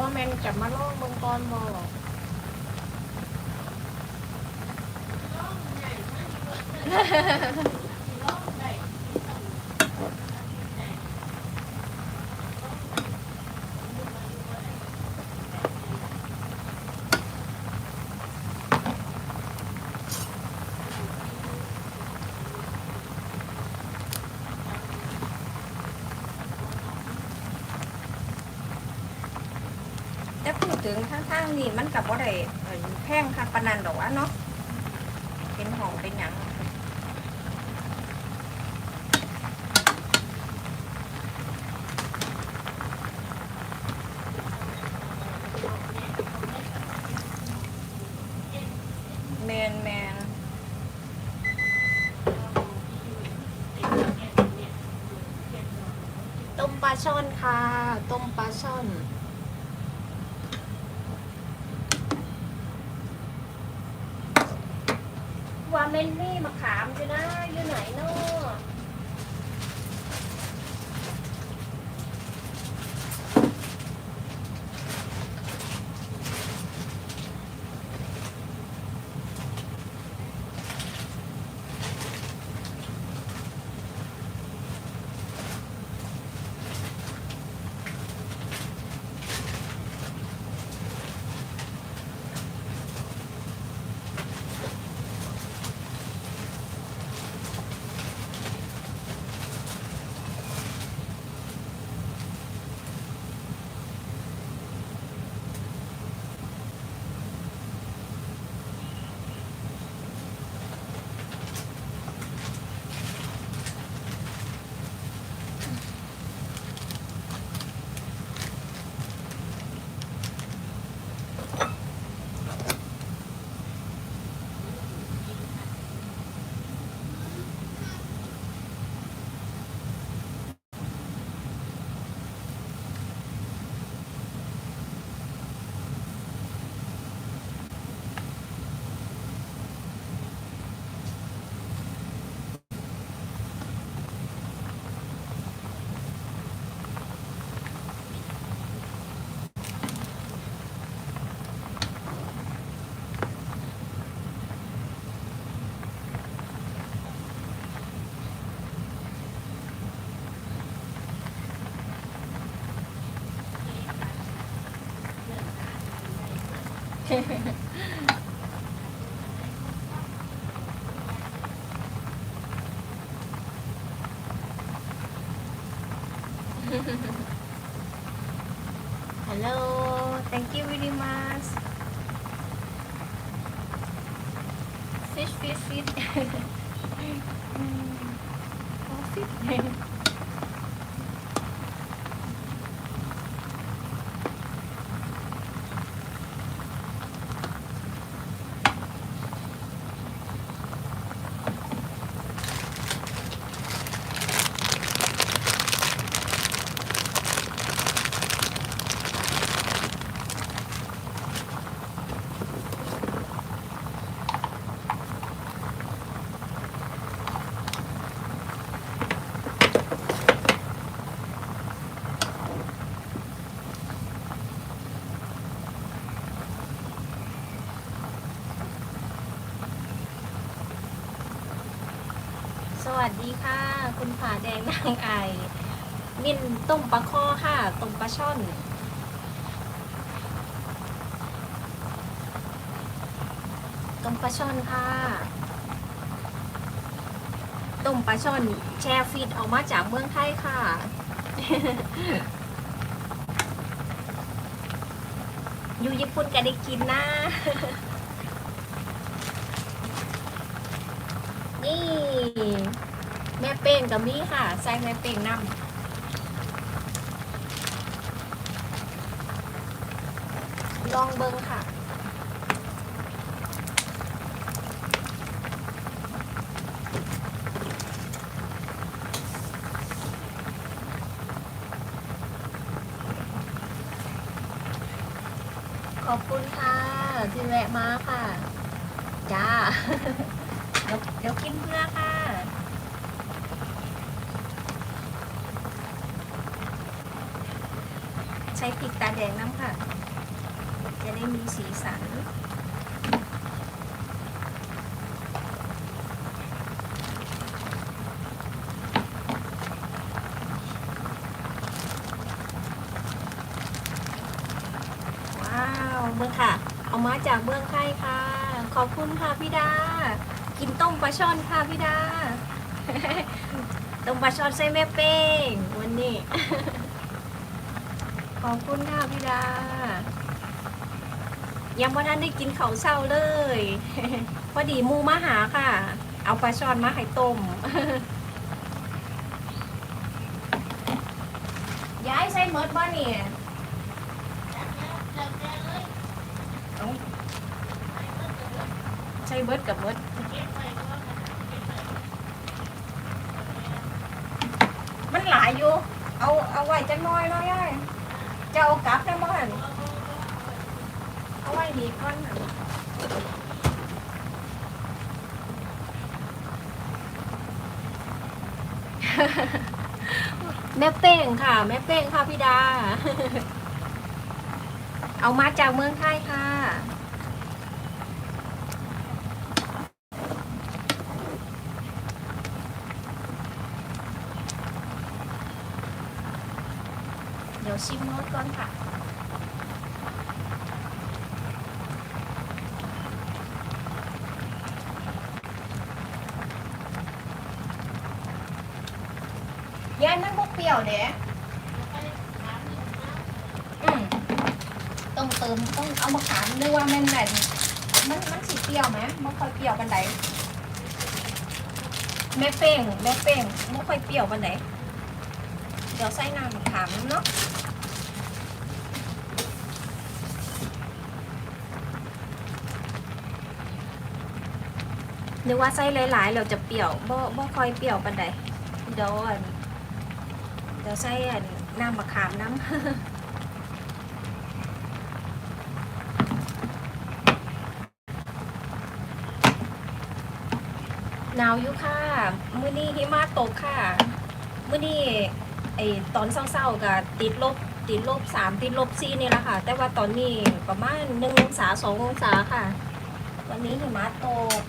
บ่แม่นจะมาลองเบิ่งก่อนบ่หรอก แต่พูด ถึงข้งๆนี่มันกับว่าได้เอ่อแพงคักปนันดอกว่าเนาะเป็นห้องเป็นหยังแมนแมนต้มปลาช่อนค่ะ ต้มปลาช่อน ฮัลโหล thank you very much fish fish fish อืมโอ้ fish วัสดีค่ะ คุณผาแดงนางไอมินต้มปลาข้อค่ะต้มปลาช่อน ต้มปลาช่อนค่ะ ต้มปลาช่อนแช่ฟีดออกมาจากเมืองไทยค่ะอยู่ญี่ปุ่นก็ได้กินนะ นี่ แม่เป้งกับมี่ค่ะ ใส่แม่เป้งนำลองเบิ้งค่ะ ขอบคุณค่ะ ที่แวะมาค่ะ จ้า เดี๋ยวเดี๋ยวกินเพื่อค่ะ ช ใช้พริกตาแดงน้ำค่ะ จะได้มีสีสัน ว้าวเมืองค่ะ เอา มาจากเมืองไทยค่ะ ขอบคุณค่ะพี่ดา กินต้มปลาช่อนค่ะพี่ดา ต้มปลาช่อนใส่แม่เป้ง วันนี้ ขอบคุณค่ะพี่ดา ยังพ่ทันได้กินเขาวเช้าเลย พอดีมูมาหาค่ะ เอาปลาช่อนมาให้ต้มย้ายใส่เมดบ่เนี่ยเอา ใส่เบิดกับเบิดมันหลายอยู่ เอาเอาไว้จังน้อยน้อยย่ายจะเอากลับได้บ่หั่นเอาไว้ดีก่อนหั่นแม่เป้งค่ะ แม่เป้งค่ะพี่ดา เอามาจากเมืองไทยค่ะ ดี๋ยวชิมรสก่อนค่ะ ยายมันพวกเปรี้ยวเด้อืมต้องเติมต้องเอามะขามนึกว่าแม่นแม่นมันมันสีเปรี้ยวไหมไม่ค่อยเปรี้ยวปันไดแม่เป้งแม่เป้งไม่ค่อยเปรี้ยวปันไดเดี๋ยวใส่น้ำมะขามเนาะ นึกว่าใส่หลายๆเราจะเปรี้ยวบ่บ่ค่อยเปรี้ยวปันไดเดี๋ยวอันเดี๋ยวใส่อันน้ำมะขามน้ำหนาวอยู่ค่ะ มื้อนี้หิมะตกค่ะ มื้อนี้ไอตอนเศร้าๆกับติดลบติดลบสามติดลบสี่นี่แหละค่ะ แต่ว่าตอนนี้ประมาณหนึ่งองศาสององศาค่ะ วันนี้หิมะตก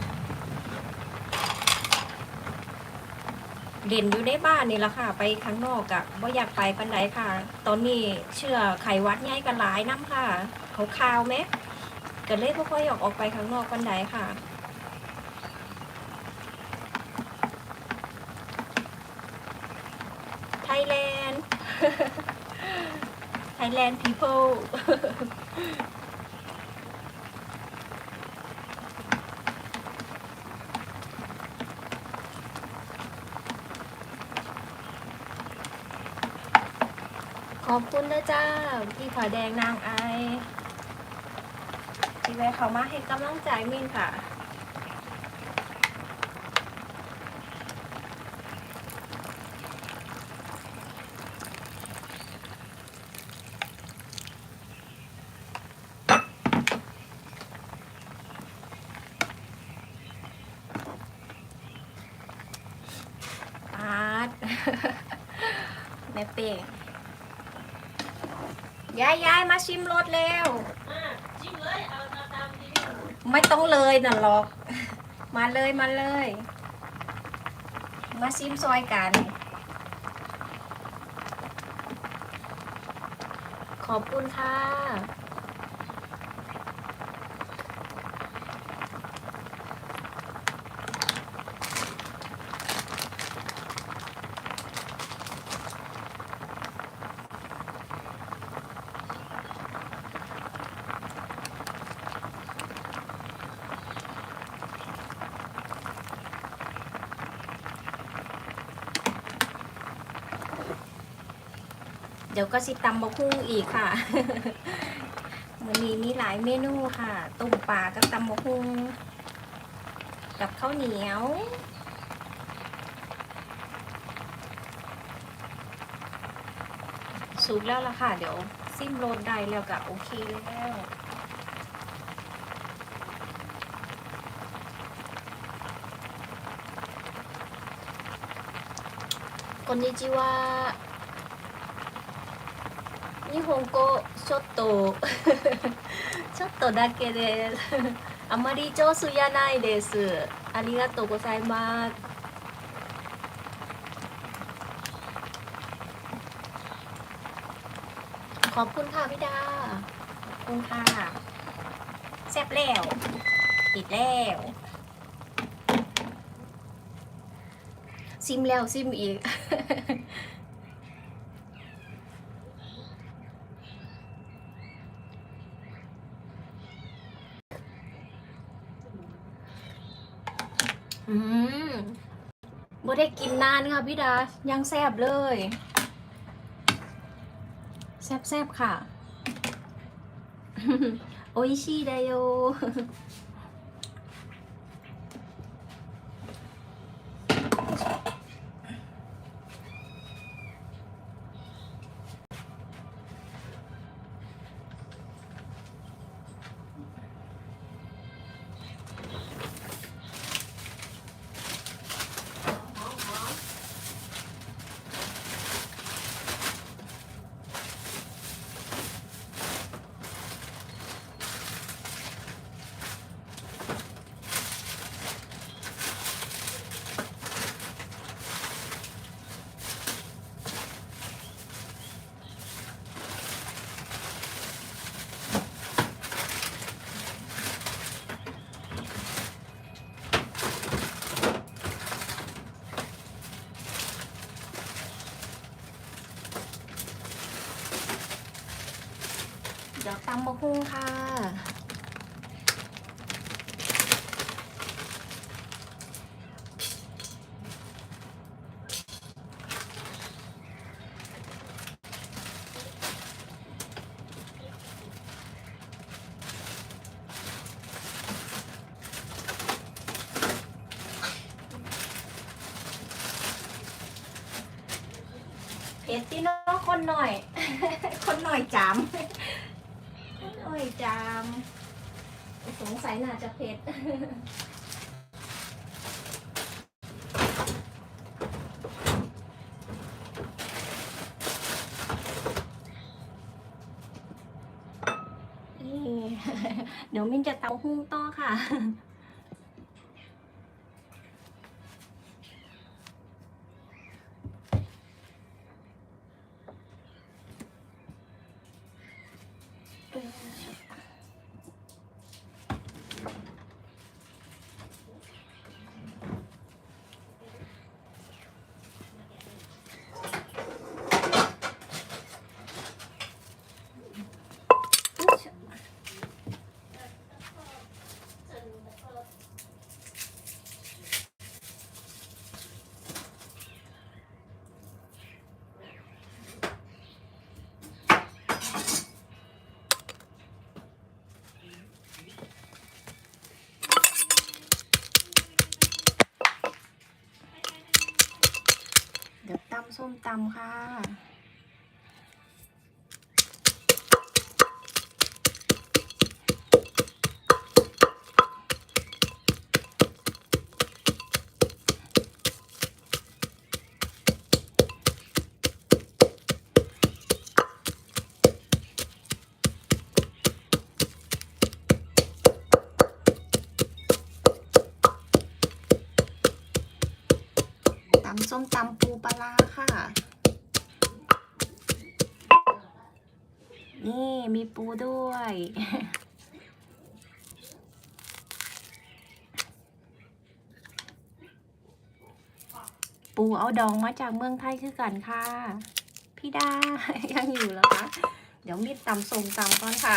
เด่นอยู่ในบ้านนี่แหละค่ะ ไปข้างนอกอะว่อยากไปปันไดค่ะ ตอนนี้เชื่อไขวัดใหญ่กันหลายน้ำค่ะเขาคาวไหมก็เลยบ่ค่อยอยากออกไปข้างนอกปันไดค่ะไทยแลนด์ไทยแลนด์ people ขอบคุณนะจ้าพี่ผาแดงนางไอที่แวะเขามาให้กำลังใจมินค่ะ ปาด แม่เป้งยายยายมา ชิมรสเร็วจิ้มเลยเอาตามที่ไม่ต้องเลยน่ะหรอก มาเลยมาเลย มาชิมซอยกัน ขอบคุณค่ะ ดี๋ยวก็สิตำบะคุ้งอีกค่ะ วันนี้มีหลายเมนูค่ะต้มปลากับตำบะคุ้งกับข้าวเหนียว สุกแล้วล่ะค่ะ เดี๋ยวซิมโรนได้แล้วก็โอเคแล้ว こんにちは。 日本語ちょっとちょっとだけですあまり上手じゃないですありがとうございますขอบคุณค่ะพี่ดา ขอบคุณค่ะ แซ่บแล้วติดแล้ว ซิมแล้วซิมอีก อืมบ่ได้กินนานค่ะพี่ดา ยังแซบเลย แซบแซบๆค่ะ โอ้ยชีไดโย ตำบะฮุ่งค่ะ เผ็ดที่น้องคนหน่อย คนหน่อยจา อ้อยจาม สงสัยน่าจะเผ็ดเดี๋ยวมินจะเตาหุ้งต่อค่ะ เดี๋ยวตำ ส้มตำค่ะตำส้มตำปูปลาร้าค่ะ นี่ มีปูด้วย ปูเอาดองมาจากเมืองไทยคือกันค่ะ พี่ดา ยังอยู่แล้วคะเดี๋ยวมีดตำส่งตำก่อนค่ะ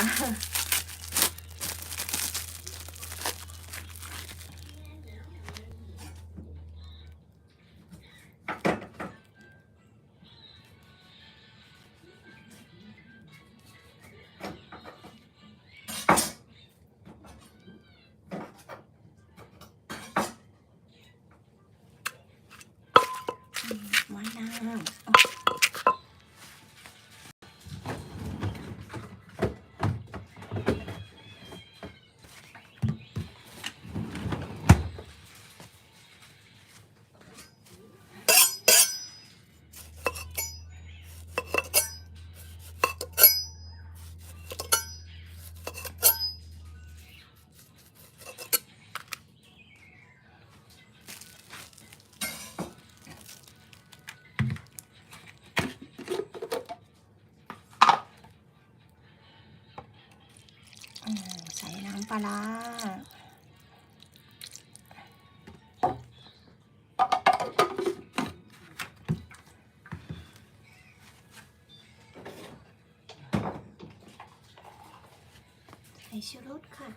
าร้าใส่ชูรสค่ะ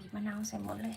thì bắt đầu sẽ một lên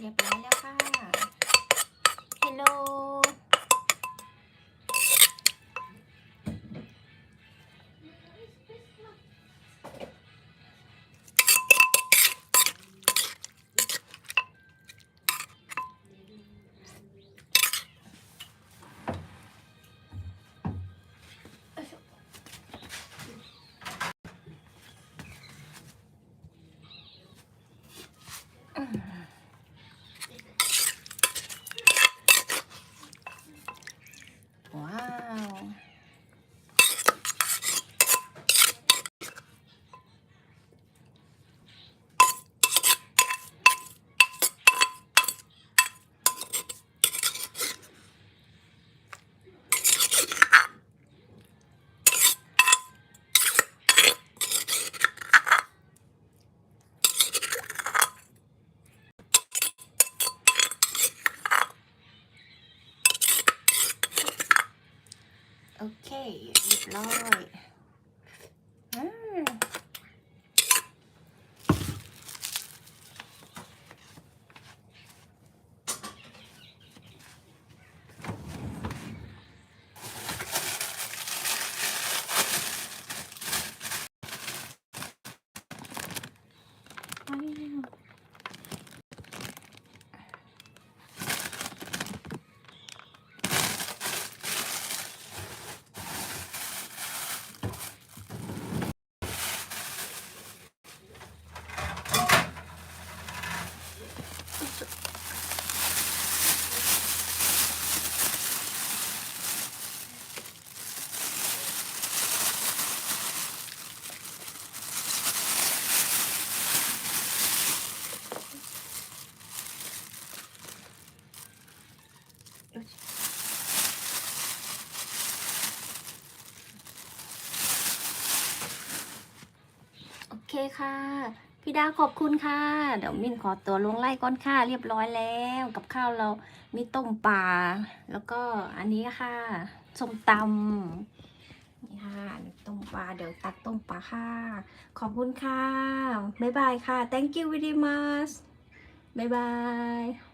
เรียบร้อยแล้วค่ะฮัลโหล คค่ะ พี่ดาขอบคุณค่ะ เดี๋ยวมินขอตัวลงไล่ก้อนข้าเรียบร้อยแล้ว กับข้าวเรามีต้มปลาแล้วก็อันนี้ค่ะส้มตำนี่ค่ะต้มปลาเดี๋ยวตักต้มปลาค่ะ ขอบคุณค่ะ บ๊ายบายค่ะ thank you very much บ๊ายบาย